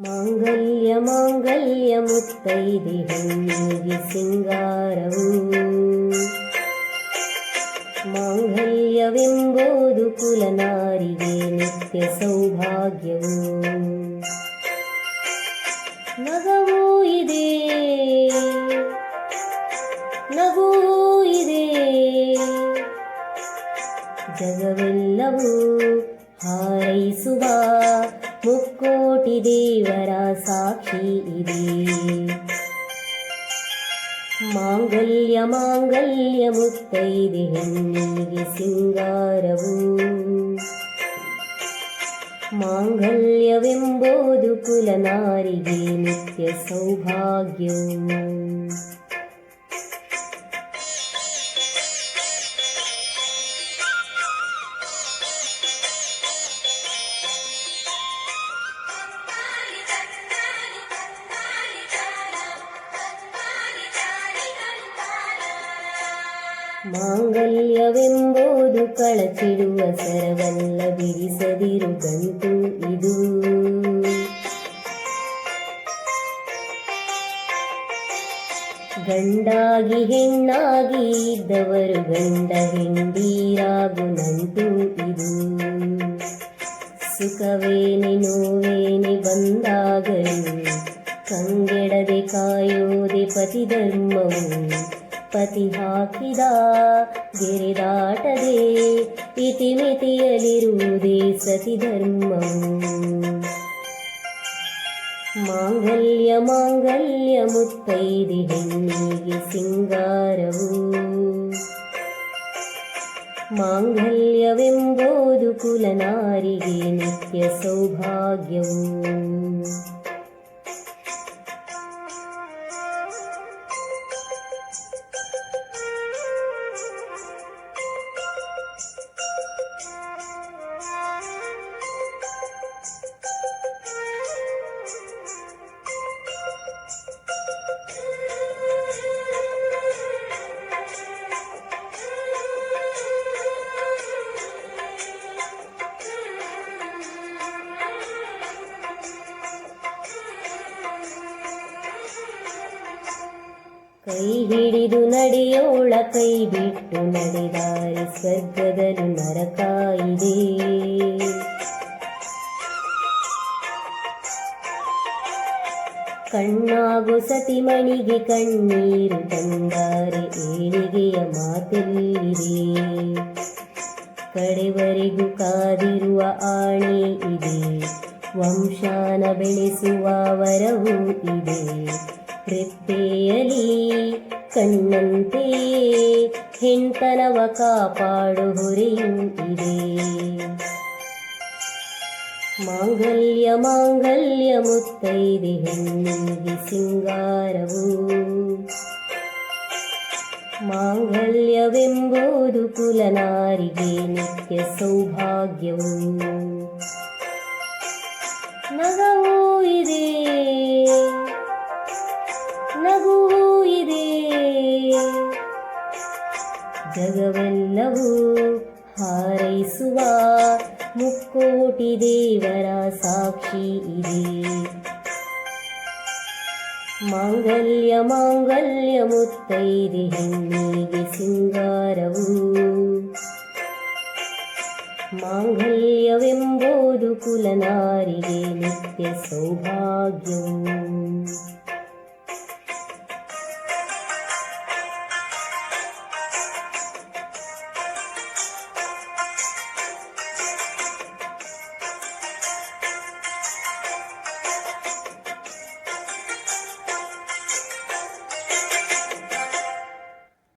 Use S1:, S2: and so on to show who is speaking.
S1: ಮಾಂಗಲ್ಯ ಮಾಂಗಲ್ಯ ಮುತ್ತೈದೆ ಹೆಣ್ಣಿಗೆ ಸಿಂಗಾರವು. ಮಾಂಗಲ್ಯವೆಂಬುದು ಕುಲನಾರಿಗೆ ನಿತ್ಯ ಸೌಭಾಗ್ಯವು. ನಗವೂ ಇದೆ ನಗುವೂ ಇದೆ ಜಗವೆಲ್ಲವೂ ಹಾರೈಸುವ ಮುಕ್ಕೋಟಿ ದೇವರ ಸಾಕ್ಷಿ ಇದೆ. ಮಾಂಗಲ್ಯ ಮಾಂಗಲ್ಯ ಮುತ್ತೈದೆ ಹೆಣ್ಣಿಗೆ ಸಿಂಗಾರವು. ಮಾಂಗಲ್ಯವೆಂಬುದು ಕುಲನಾರಿಗೆ ನಿತ್ಯ ಸೌಭಾಗ್ಯವು. ಮಾಂಗಲ್ಯವೆಂಬುದು ಕಳಚಿಡುವ ಸರವಲ್ಲ ಬಿಡಿಸದಿರು ಗಂಟು ಇದು. ಗಂಡಾಗಿ ಹೆಣ್ಣಾಗಿ ಇದ್ದವರು ಗಂಡ ಹೆಂಡೀರಾಗು ನಂಟು ಇದು. ಸುಖವೇನೆ ನೋವೇನೆ ಬಂದಾಗಲೂ, ಕಂಗೆಡದೆ ಕಾಯೋದೆ ಪತಿ ಧರ್ಮವು ಪತಿ ಹಾಕಿದ ಗೆರೆ ದಾಟದೆ ಇತಿಮಿತಿಯಲ್ಲಿರುವುದೇ ಸತಿ ಧರ್ಮವು. ಮಾಂಗಲ್ಯ ಮಾಂಗಲ್ಯ ಮುತ್ತೈದೆ ಹೆಣ್ಣಿಗೆ ಸಿಂಗಾರವು. ಮಾಂಗಲ್ಯವೆಂಬುದು ಕುಲನಾರಿಗೆ ನಿತ್ಯ ಸೌಭಾಗ್ಯವು. ಕೈ ಹಿಡಿದು ನಡೆಯೋಳ ಕೈ ಬಿಟ್ಟು ನಡೆದಾರೆ ಸ್ವರ್ಗದಲ್ಲಿ ನರಕಾಯಿದೆ ಇದೆ ಕಣ್ಣಾಗು ಸತಿಮಣಿಗೆ ಕಣ್ಣೀರು ತಂದಾರೆ ಏಳಿಗೆಯ ಮಾತೆಲ್ಲಿದೆ. ಕಡೆವರೆಗೂ ಕಾದಿರುವ ಆಣೆ ಇದೆ, ವಂಶಾನ ಬೆಳೆಸುವ ವರವೂ ಇದೆ. ರೆಪ್ಪೆಯಲಿ ಕಣ್ಣಂತೆ ಹೆಣ್ತನವ ಕಾಪಾಡು ಹೊರೆಯೂ ಮಾಂಗಲ್ಯ ಮಾಂಗಲ್ಯ ಮುತ್ತೈದೆ ಹೆಣ್ಣಿಗೆ ಸಿಂಗಾರವು. ಮಾಂಗಲ್ಯವೆಂಬುದು ಕುಲನಾರಿಗೆ ನಿತ್ಯ ಸೌಭಾಗ್ಯವು. ನಗವೂ ಇದೆ. ಜಗವೆಲ್ಲವೂ ಹಾರೈಸುವ ಮುಕ್ಕೋಟಿ ದೇವರ ಸಾಕ್ಷಿ ಇದೆ. ಮಾಂಗಲ್ಯ ಮಾಂಗಲ್ಯ ಮುತ್ತೈದೆ ಹೆಣ್ಣಿಗೆ ಸಿಂಗಾರವು. ಮಾಂಗಲ್ಯವೆಂಬುದು ಕುಲನಾರಿಗೆ ನಿತ್ಯ ಸೌಭಾಗ್ಯವು.